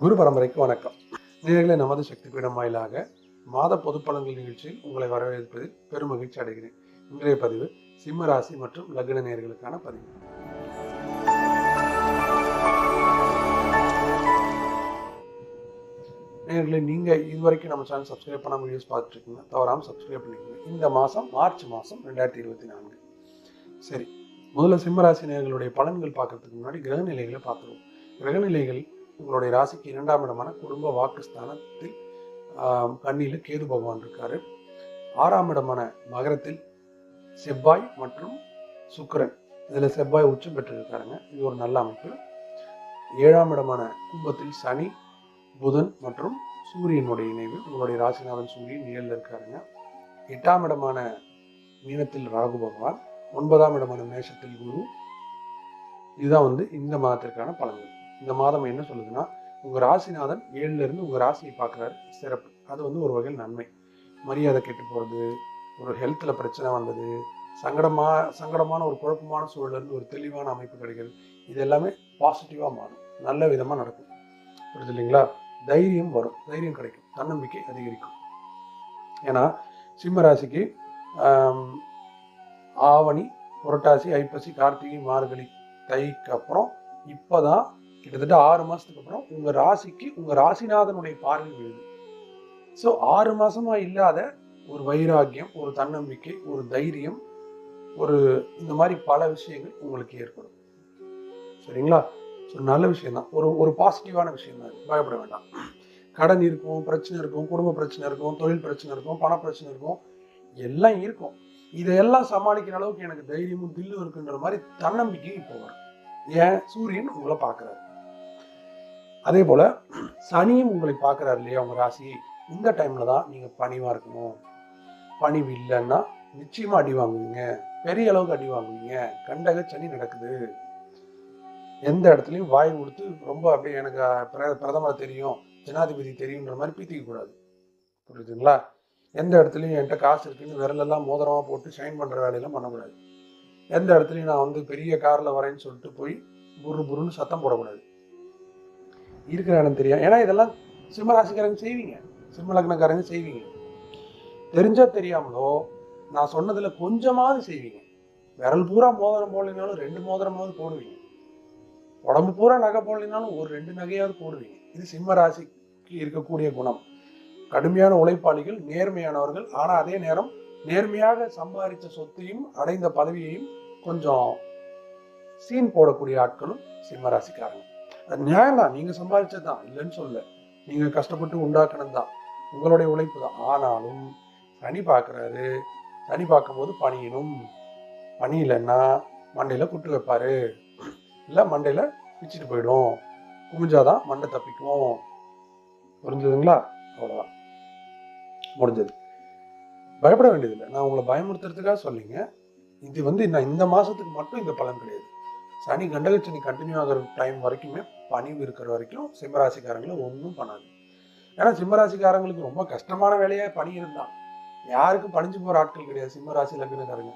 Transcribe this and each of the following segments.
குரு பரம்பரைக்கு வணக்கம். நேர்களை நமது சக்தி பீடம் வாயிலாக மாத பொதுப்பலன்கள் நிகழ்ச்சியில் உங்களை வரவேற்பதில் பெரும் மகிழ்ச்சி அடைகிறேன். இன்றைய பதிவு சிம்ம ராசி மற்றும் லக்ன நேர்களுக்கான பதிவு. நேர்களை நீங்க இதுவரைக்கும் நம்ம சேனல் சப்ஸ்கிரைப் பண்ணாமல் வீடியோஸ் பார்த்துட்டு இருக்கீங்க தவறாம சப்ஸ்கிரைப் பண்ணிக்கோங்க. இந்த மாசம் மார்ச் மாசம் ரெண்டாயிரத்தி இருபத்தி நான்கு. சரி முதல்ல சிம்மராசி நேர்களுடைய பலன்கள் பார்க்கறதுக்கு முன்னாடி கிரகநிலைகளை பார்த்துருவோம். கிரகநிலைகள் உங்களுடைய ராசிக்கு இரண்டாம் இடமான குடும்ப வாக்குஸ்தானத்தில் கண்ணியில் கேது பகவான் இருக்காரு. ஆறாம் இடமான மகரத்தில் செவ்வாய் மற்றும் சுக்கிரன். இதில் செவ்வாய் உச்சம் பெற்றிருக்காருங்க. இது ஒரு நல்ல அமைப்பு. ஏழாம் இடமான கும்பத்தில் சனி புதன் மற்றும் சூரியனுடைய இணைவு. உங்களுடைய ராசிநாதன் சூரியன் நிழலில் இருக்காருங்க. எட்டாம் இடமான மீனத்தில் ராகு பகவான் ஒன்பதாம் இடமான மேஷத்தில் குரு. இதுதான் வந்து இந்த மாதத்திற்கான பலன்கள். இந்த மாதம் என்ன சொல்லுதுன்னா உங்கள் ராசிநாதன் ஏழுலேருந்து இருந்து ராசியை பார்க்குறாரு. சிறப்பு. அது வந்து ஒரு வகையில் நன்மை. மரியாதை கெட்டு போகிறது ஒரு ஹெல்த்தில் பிரச்சனை வந்தது சங்கடமா சங்கடமான ஒரு குழப்பமான சூழலேருந்து ஒரு தெளிவான அமைப்பு கிடைக்கிறது. இது எல்லாமே பாசிட்டிவாக மாறும். நல்ல விதமாக நடக்கும். புரியுது இல்லைங்களா? தைரியம் வரும். தைரியம் கிடைக்கும். தன்னம்பிக்கை அதிகரிக்கும். ஏன்னா சிம்ம ராசிக்கு ஆவணி புரட்டாசி ஐப்பசி கார்த்திகை மார்கழி தைக்கு அப்புறம் இப்பதான் கிட்டத்தட்ட ஆறு மாதத்துக்கு அப்புறம் உங்கள் ராசிக்கு உங்கள் ராசிநாதனுடைய பார்வை விழுது. ஸோ ஆறு மாதமாக இல்லாத ஒரு வைராக்கியம் ஒரு தன்னம்பிக்கை ஒரு தைரியம் ஒரு இந்த மாதிரி பல விஷயங்கள் உங்களுக்கு ஏற்படும். சரிங்களா? ஸோ நல்ல விஷயம்தான் ஒரு ஒரு பாசிட்டிவான விஷயம் தான் பயப்பட வேண்டாம். கடன் இருக்கும் பிரச்சனை இருக்கும் குடும்ப பிரச்சனை இருக்கும் தொழில் பிரச்சனை இருக்கும் பண பிரச்சனை இருக்கும். எல்லாம் இருக்கும். இதையெல்லாம் சமாளிக்கிற அளவுக்கு எனக்கு தைரியமும் தில்லும் இருக்குன்ற மாதிரி தன்னம்பிக்கை இப்போ வரும். ஏன்? சூரியன் உங்களை பார்க்குறாரு. அதே போல் சனியும் உங்களை பார்க்குறாரு இல்லையா? உங்கள் ராசியை இந்த டைமில் தான் நீங்கள் பணிவாக இருக்கணும். பணிவு இல்லைன்னா நிச்சயமாக அடி வாங்குவீங்க. பெரிய அளவுக்கு அடி வாங்குவீங்க. கண்டக சனி நடக்குது. எந்த இடத்துலையும் வாய் கொடுத்து ரொம்ப அப்படியே எனக்கு பிர- பிரதமர் தெரியும். ஜனாதிபதி தெரியுன்ற மாதிரி பீத்திக்க கூடாது. புரியுதுங்களா? எந்த இடத்துலையும் என்கிட்ட காசு இருக்குன்னு விரலெல்லாம் மோதிரமாக போட்டு ஷைன் பண்ணுற வேலையெல்லாம் பண்ணக்கூடாது. எந்த இடத்துலையும் நான் வந்து பெரிய காரில் வரேன்னு சொல்லிட்டு போய் புரு புருன்னு சத்தம் போடக்கூடாது. இருக்கிற இடம் தெரியும் ஏன்னா இதெல்லாம் சிம்மராசிக்காரங்க செய்வீங்க. சிம்ம லக்னக்காரங்க செய்வீங்க. தெரிஞ்சோ தெரியாமலோ நான் சொன்னதில் கொஞ்சமாவது செய்வீங்க. விரல் பூரா மோதிரம் போடலினாலும் ரெண்டு மோதிரமாவது போடுவீங்க. உடம்பு பூரா நகை போடலினாலும் ஒரு ரெண்டு நகையாவது போடுவீங்க. இது சிம்ம ராசிக்கு இருக்கக்கூடிய குணம். கடுமையான உழைப்பாளிகள் நேர்மையானவர்கள். ஆனால் அதே நேரம் நேர்மையாக சம்பாதித்த சொத்தையும் அடைந்த பதவியையும் கொஞ்சம் சீன் போடக்கூடிய ஆட்களும் சிம்ம ராசிக்காரங்க நியாயம் தான் நீங்கள் சம்பாதிச்சது தான் இல்லைன்னு சொல்ல நீங்கள் கஷ்டப்பட்டு உண்டாக்கினது தான் உங்களுடைய உழைப்பு தான். ஆனாலும் சனி பார்க்குறாரு. சனி பார்க்கும்போது பணியணும். பணி இல்லைன்னா மண்டையில குட்டு இல்லை மண்டையில் மண்டையில பிச்சுட்டு போயிடும். குமிஞ்சாதான் மண்டை தப்பிக்கும். புரிஞ்சதுங்களா? அவ்வளோதான் முடிஞ்சது. பயப்பட வேண்டியதில்லை. நான் உங்களை பயமுறுத்துறதுக்காக சொல்லிங்க. இது வந்து நான் இந்த மாதத்துக்கு மட்டும் இந்த பலன் கிடையாது. சனி கண்டகச்சனி கண்டினியூ ஆகிற டைம் வரைக்குமே பணிவு இருக்கிற வரைக்கும் சிம்மராசிக்காரங்களை ஒன்றும் பண்ணாது. ஏன்னா சிம்மராசிக்காரங்களுக்கு ரொம்ப கஷ்டமான வேலையாக பணி இருந்தான் யாருக்கும் பணிஞ்சு போகிற ஆட்கள் கிடையாது சிம்மராசி லக்னக்காரங்க.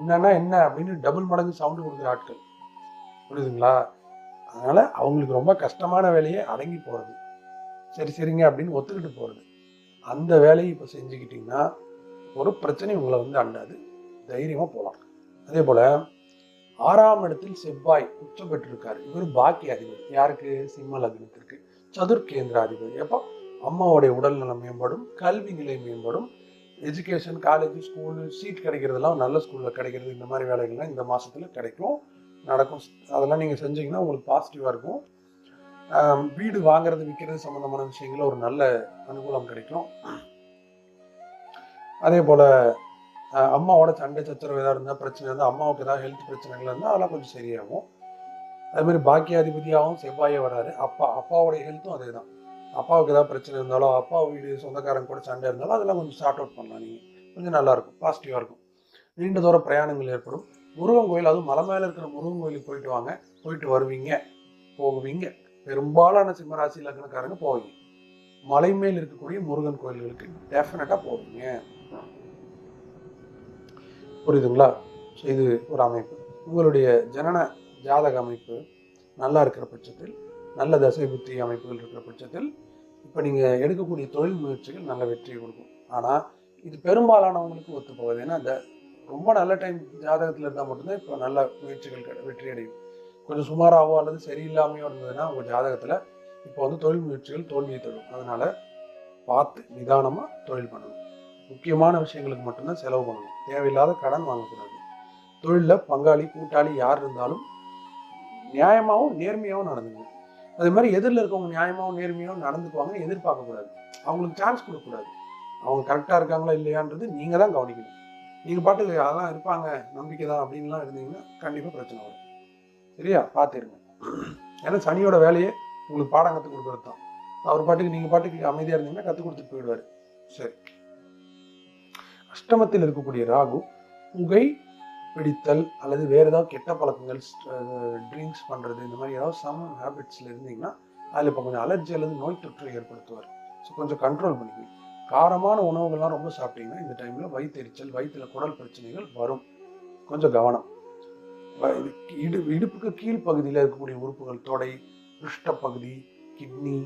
என்னன்னா என்ன அப்படின்னு டபுள் மடங்கு சவுண்டு கொடுக்குற ஆட்கள். புரியுதுங்களா? அதனால் அவங்களுக்கு ரொம்ப கஷ்டமான வேலையை அடங்கி போகிறது சரி சரிங்க அப்படின்னு ஒத்துக்கிட்டு போகிறது அந்த வேலையை இப்போ செஞ்சுக்கிட்டிங்கன்னா ஒரு பிரச்சனை உங்களை வந்து அண்டாது. தைரியமாக போகலாம் அதே போல் ஆறாம் இடத்தில் செவ்வாய் உச்சம் பெற்றிருக்காரு. இவர் பாக்கிய அதிபதி யாருக்கு? சிம்ம லக்னத்திற்கு. சதுர்கேந்திர அதிபதி அப்போ அம்மாவுடைய உடல்நலம் மேம்படும் கல்வி நிலை மேம்படும் எஜுகேஷன் காலேஜ் ஸ்கூலு சீட் கிடைக்கிறதெல்லாம் நல்ல ஸ்கூலில் கிடைக்கிறது இந்த மாதிரி வேலைகள்லாம் இந்த மாதத்தில் கிடைக்கும் நடக்கும். அதெல்லாம் நீங்கள் செஞ்சீங்கன்னா உங்களுக்கு பாசிட்டிவாக இருக்கும். வீடு வாங்குறது விற்கிறது சம்மந்தமான விஷயங்கள ஒரு நல்ல அனுகூலம் கிடைக்கும். அதே போல் அம்மாவோட சண்டை சச்சரவு ஏதாவது இருந்தால் பிரச்சனை இருந்தால் அம்மாவுக்கு ஏதாவது ஹெல்த் பிரச்சனைகள் இருந்தால் அதெல்லாம் கொஞ்சம் சரியாகும். அதுமாதிரி பாக்கியாதிபதியாகவும் செவ்வாயே வராரு. அப்பா அப்பாவோடைய ஹெல்த்தும் அதே தான் அப்பாவுக்கு ஏதாவது பிரச்சனை இருந்தாலும் அப்பா வீடு சொந்தக்காரங்க கூட சண்டை இருந்தாலும் அதெல்லாம் கொஞ்சம் ஷார்ட் அவுட் பண்ணலாம் நீங்கள் கொஞ்சம் நல்லா இருக்கும் பாசிட்டிவாக இருக்கும். நீண்ட தூர பிரயாணங்கள் ஏற்படும். முருகன் கோயில் அதுவும் மலை மேலே இருக்கிற முருகன் கோயிலுக்கு போயிட்டு வாங்க. போயிட்டு வருவீங்க போகுவீங்க. பெரும்பாலான சிம்மராசி லக்னக்காரங்க போவீங்க. மலை மேல் இருக்கக்கூடிய முருகன் கோயில்களுக்கு டெஃபினட்டாக போவீங்க. புரியுதுங்களா? ஸோ இது ஒரு அமைப்பு. உங்களுடைய ஜனன ஜாதக அமைப்பு நல்லா இருக்கிற பட்சத்தில் நல்ல தசை புத்தி அமைப்புகள் இருக்கிற பட்சத்தில் இப்போ நீங்கள் எடுக்கக்கூடிய தொழில் முயற்சிகள் நல்ல வெற்றியை கொடுக்கும். ஆனால் இது பெரும்பாலானவங்களுக்கு ஒத்து போகுது. ஏன்னா இந்த ரொம்ப நல்ல டைம் ஜாதகத்தில் இருந்தால் மட்டும்தான் இப்போ நல்ல முயற்சிகள் வெற்றி அடையும். கொஞ்சம் சுமாராகவோ அல்லது சரியில்லாமையோ இருந்ததுன்னா உங்கள் ஜாதகத்தில் இப்போ வந்து தொழில் முயற்சிகள் தோல்வியை தரும் அதனால் பார்த்து நிதானமாக தொழில் பண்ணணும். முக்கியமான விஷயங்களுக்கு மட்டும்தான் செலவு பண்ணணும். தேவையில்லாத கடன் வாங்கக்கூடாது. தொழிலில் பங்காளி கூட்டாளி யார் இருந்தாலும் நியாயமாகவும் நேர்மையாகவும் நடந்துக்கணும். அதே மாதிரி எதிரில் இருக்கவங்க நியாயமாகவும் நேர்மையாகவும் நடந்துக்குவாங்கன்னு எதிர்பார்க்கக்கூடாது. அவங்களுக்கு சான்ஸ் கொடுக்கக்கூடாது. அவங்க கரெக்டாக இருக்காங்களா இல்லையான்றது நீங்கள் தான் கவனிக்கணும். நீங்கள் பாட்டுக்கு அதெல்லாம் இருப்பாங்க நம்பிக்கை தான் அப்படின்லாம் இருந்தீங்கன்னா கண்டிப்பாக பிரச்சனை வரும். சரியா? பார்த்துருங்க ஏன்னா சனியோட வேலையே உங்களுக்கு பாடம் கற்றுக் கொடுக்குறது தான். அவர் பாட்டுக்கு நீங்கள் பாட்டுக்கு அமைதியாக இருந்தீங்கன்னா கற்றுக் கொடுத்துட்டு போயிடுவார். சரி. அஷ்டமத்தில் இருக்கக்கூடிய ராகு புகை பிடித்தல் அல்லது வேறு ஏதாவது கெட்ட பழக்கங்கள் ட்ரிங்க்ஸ் பண்ணுறது இந்த மாதிரி ஏதாவது சம் ஹேபிட்ஸில் இருந்தீங்கன்னா அதில் இப்போ கொஞ்சம் அலர்ஜி அல்லது நோய் தொற்று ஏற்படுத்துவார். ஸோ கொஞ்சம் கண்ட்ரோல் பண்ணிக்கணும். காரமான உணவுகள்லாம் ரொம்ப சாப்பிட்டீங்கன்னா இந்த டைமில் வயிற்றெரிச்சல் வயிற்றில் குடல் பிரச்சனைகள் வரும். கொஞ்சம் கவனம். இடு இடுப்புக்கு கீழ்ப்பகுதியில் இருக்கக்கூடிய உறுப்புகள் தொடை பிருஷ்ட பகுதி கிட்னி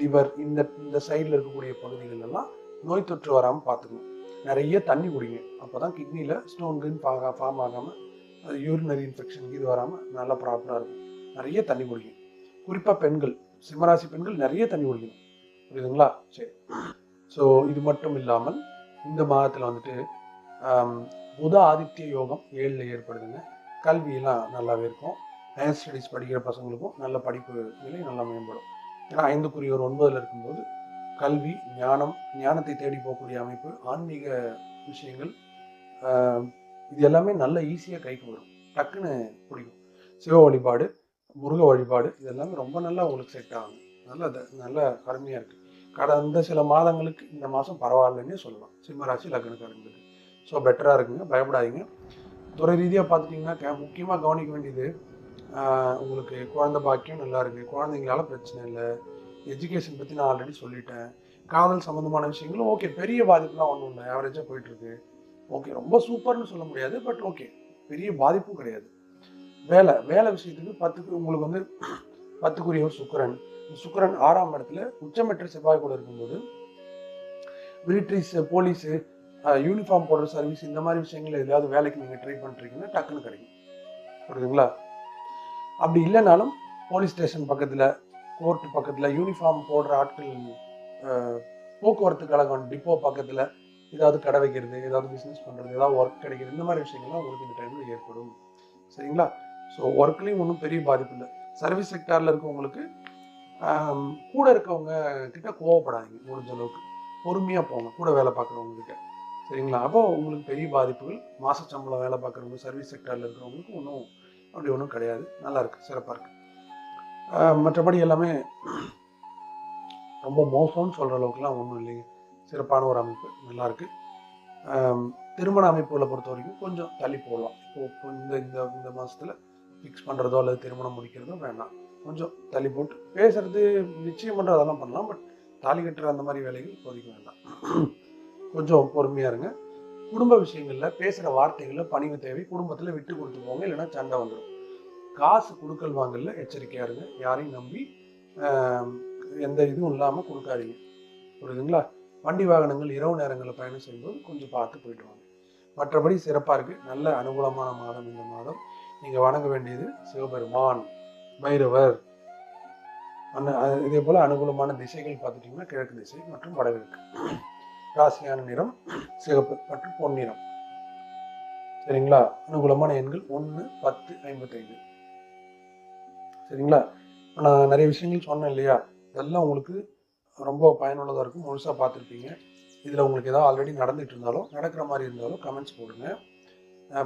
லிவர் இந்த இந்த சைடில் இருக்கக்கூடிய பகுதிகள் எல்லாம் நோய் தொற்று வராமல் பார்த்துக்கணும். நிறைய தண்ணி குடிங்க. அப்போ தான் கிட்னியில் ஸ்டோன் கின் ஃபார்ம் ஆகாமல் யூரினரி இன்ஃபெக்ஷன் இது வராமல் நல்லா ப்ராப்பராக இருக்கும். நிறைய தண்ணி குடிங்க. குறிப்பாக பெண்கள் சிம்மராசி பெண்கள் நிறைய தண்ணி குடிக்கணும். புரியுதுங்களா? சரி. ஸோ இது மட்டும் இல்லாமல் இந்த மாதத்தில் வந்துட்டு புத ஆதித்ய யோகம் ஏழில் ஏற்படுதுங்க. கல்வியெல்லாம் நல்லாவே இருக்கும். ஹையர் ஸ்டடீஸ் படிக்கிற பசங்களுக்கும் நல்ல படிப்பு நிலை நல்லா மேம்படும். ஏன்னா ஐந்துக்குரியவர் ஒன்பதில் இருக்கும்போது கல்வி ஞானம் ஞானத்தை தேடி போகக்கூடிய அமைப்பு ஆன்மீக விஷயங்கள் இது எல்லாமே நல்ல ஈஸியாக கைக்கு வரும். டக்குன்னு பிடிக்கும். சிவ வழிபாடு முருக வழிபாடு இது எல்லாமே ரொம்ப நல்லா உங்களுக்கு செட் ஆகும். நல்ல த- நல்ல அருமையாக இருக்குது கடந்த சில மாதங்களுக்கு இந்த மாதம் பரவாயில்லன்னே சொல்லலாம். சிம்மராசி லக்னக்காரங்களுக்கு. ஸோ பெட்டராக இருக்குங்க. பயப்படாதீங்க. துறை ரீதியாக பார்த்துட்டிங்கன்னா க முக்கியமாக கவனிக்க வேண்டியது உங்களுக்கு குழந்தை பாக்கியம் நல்லா இருக்குது குழந்தைங்களால பிரச்சனை இல்லை. எஜுகேஷன் பற்றி நான் ஆல்ரெடி சொல்லிட்டேன். காதல் சம்மந்தமான விஷயங்களும் ஓகே பெரிய பாதிப்புலாம் ஒன்றும் இல்லை. ஆவரேஜாக போயிட்டுருக்கு. ஓகே ரொம்ப சூப்பர்னு சொல்ல முடியாது பட் ஓகே பெரிய பாதிப்பும் கிடையாது. வேலை வேலை விஷயத்துக்கு பத்துக்கு உங்களுக்கு வந்து பத்துக்குரியவர் சுக்கரன். சுக்கரன் ஆறாம் இடத்துல உச்சமற்ற செவ்வாய் கூட இருக்கும்போது மிலிட்ரிஸ் போலீஸு யூனிஃபார்ம் போடுற சர்வீஸ் இந்த மாதிரி விஷயங்கள் எதாவது வேலைக்கு நீங்கள் ட்ரை பண்ணுறீங்கன்னா டக்குன்னு கிடைக்கும். புரியுதுங்களா? அப்படி இல்லைனாலும் போலீஸ் ஸ்டேஷன் பக்கத்தில் கோர்ட் பக்கத்தில் யூனிஃபார்ம் போடுற ஆட்கள் போக்குவரத்து கழகம் டிப்போ பக்கத்தில் ஏதாவது கடை வைக்கிறது ஏதாவது பிஸ்னஸ் பண்ணுறது ஏதாவது ஒர்க் கிடைக்கிறது இந்த மாதிரி விஷயங்கள்லாம் உங்களுக்கு இந்த டைமில் ஏற்படும். சரிங்களா? ஸோ ஒர்க்லேயும் ஒன்றும் பெரிய பாதிப்பு இல்லை. சர்வீஸ் செக்டாரில் இருக்கவங்களுக்கு கூட இருக்கவங்க கிட்ட கோவப்படாதீங்க முடிஞ்ச அளவுக்கு. பொறுமையாக போங்க கூட வேலை பார்க்குறவங்க கிட்ட. சரிங்களா? அப்போ உங்களுக்கு பெரிய பாதிப்புகள் மாத சம்பளம் வேலை பார்க்குறவங்க சர்வீஸ் செக்டாரில் இருக்கிறவங்களுக்கு ஒன்றும் அப்படி ஒன்றும் கிடையாது. நல்லாயிருக்கு சிறப்பாக இருக்குது மற்றபடி எல்லாமே ரொம்ப மோசம்னு சொல்கிற அளவுக்குலாம் ஒன்றும் இல்லைங்க. சிறப்பான ஒரு அமைப்பு. நல்லாயிருக்கு திருமண அமைப்புகளை பொறுத்த வரைக்கும் கொஞ்சம் தள்ளி போடலாம். இப்போ இப்போ இந்த இந்த இந்த மாதத்தில் ஃபிக்ஸ் பண்ணுறதோ அல்லது திருமணம் முடிக்கிறதோ வேண்டாம் கொஞ்சம் தள்ளி போட்டு பேசுறது நிச்சயம் பண்ணுறது அதெல்லாம் பண்ணலாம். பட் தாலி கட்டுற அந்த மாதிரி வேலைகள் இப்போதைக்கு வேண்டாம். கொஞ்சம் பொறுமையாக இருங்க. குடும்ப விஷயங்களில் பேசுகிற வார்த்தைகளில் பணிவு தேவை. குடும்பத்தில் விட்டு கொடுத்து போங்க. இல்லைன்னா சண்டை வந்துடும் காசு கொடுக்கல் வாங்கல எச்சரிக்கையாக இருங்க. யாரையும் நம்பி எந்த இதுவும் இல்லாமல் கொடுக்காதீங்க. புரியுதுங்களா? வண்டி வாகனங்கள் இரவு நேரங்களில் பயணம் செய்யும்போது கொஞ்சம் பார்த்து போயிட்டு வாங்க. மற்றபடி சிறப்பாக இருக்குது நல்ல அனுகூலமான மாதம் இந்த மாதம். நீங்கள் வணங்க வேண்டியது சிவபெருமான் பைரவர். அன இதே போல் அனுகூலமான திசைகள் பார்த்துட்டிங்கன்னா கிழக்கு திசை மற்றும் வடகிழக்கு. ராசியான நிறம் சிவப்பு மற்றும் பொன்னிறம் சரிங்களா? அனுகூலமான எண்கள் ஒன்று பத்து ஐம்பத்தைந்து. சரிங்களா? இப்போ நான் நிறைய விஷயங்கள் சொன்னேன் இல்லையா? இதெல்லாம் உங்களுக்கு ரொம்ப பயனுள்ளதாக இருக்கும். முழுசாக பார்த்துருப்பீங்க. இதில் உங்களுக்கு ஏதாவது ஆல்ரெடி நடந்துட்டு இருந்தாலும் நடக்கிற மாதிரி இருந்தாலும் கமெண்ட்ஸ் போடுங்க.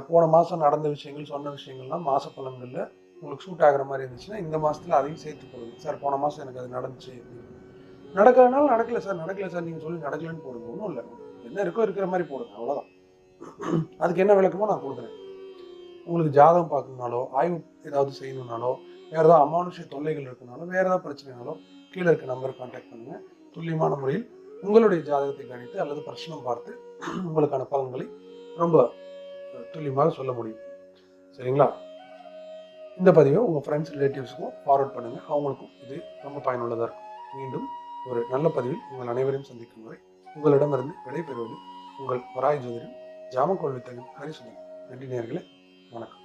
போன மாதம் நடந்த விஷயங்கள் சொன்ன விஷயங்கள்லாம் மாத பலன்களில் உங்களுக்கு சூட் ஆகிற மாதிரி இருந்துச்சுன்னா இந்த மாதத்தில் அதையும் சேர்த்து போடுங்க. சார் போன மாதம் எனக்கு அது நடந்துச்சு. நடக்கலைனாலும் நடக்கல சார். நடக்கல சார் நீங்கள் சொல்லி நடக்கலன்னு போடுங்க. ஒன்றும் இல்லை. என்ன இருக்கோ இருக்கிற மாதிரி போடுங்க. அவ்வளோதான் அதுக்கு என்ன விளக்கமோ நான் கொடுக்குறேன். உங்களுக்கு ஜாதகம் பார்க்கணுனாலோ ஆய்வு ஏதாவது செய்யணுன்னாலோ வேறு ஏதாவது அமானுஷ தொல்லைகள் இருக்குனாலோ வேறு ஏதாவது பிரச்சனைனாலும் கீழே இருக்க நம்பர் கான்டாக்ட் பண்ணுங்கள் துல்லியமான முறையில் உங்களுடைய ஜாதகத்தை கணித்து அல்லது பிரச்சனம் பார்த்து உங்களுக்கான பலன்களை ரொம்ப துல்லியமாக சொல்ல முடியும். சரிங்களா? இந்த பதிவை உங்கள் ஃப்ரெண்ட்ஸ் ரிலேட்டிவ்ஸுக்கும் ஃபார்வர்ட் பண்ணுங்கள் அவங்களுக்கும் இது ரொம்ப பயனுள்ளதாக இருக்கும். மீண்டும் ஒரு நல்ல பதிவில் உங்கள் அனைவரையும் சந்திக்கும் வரை உங்களிடமிருந்து விடைபெறுவது உங்கள் வராய் ஜோதிடம் ஜாமக்கோள் வித்தகன் ஹரிசுதன் நன்றி நேர்களே வணக்கம்.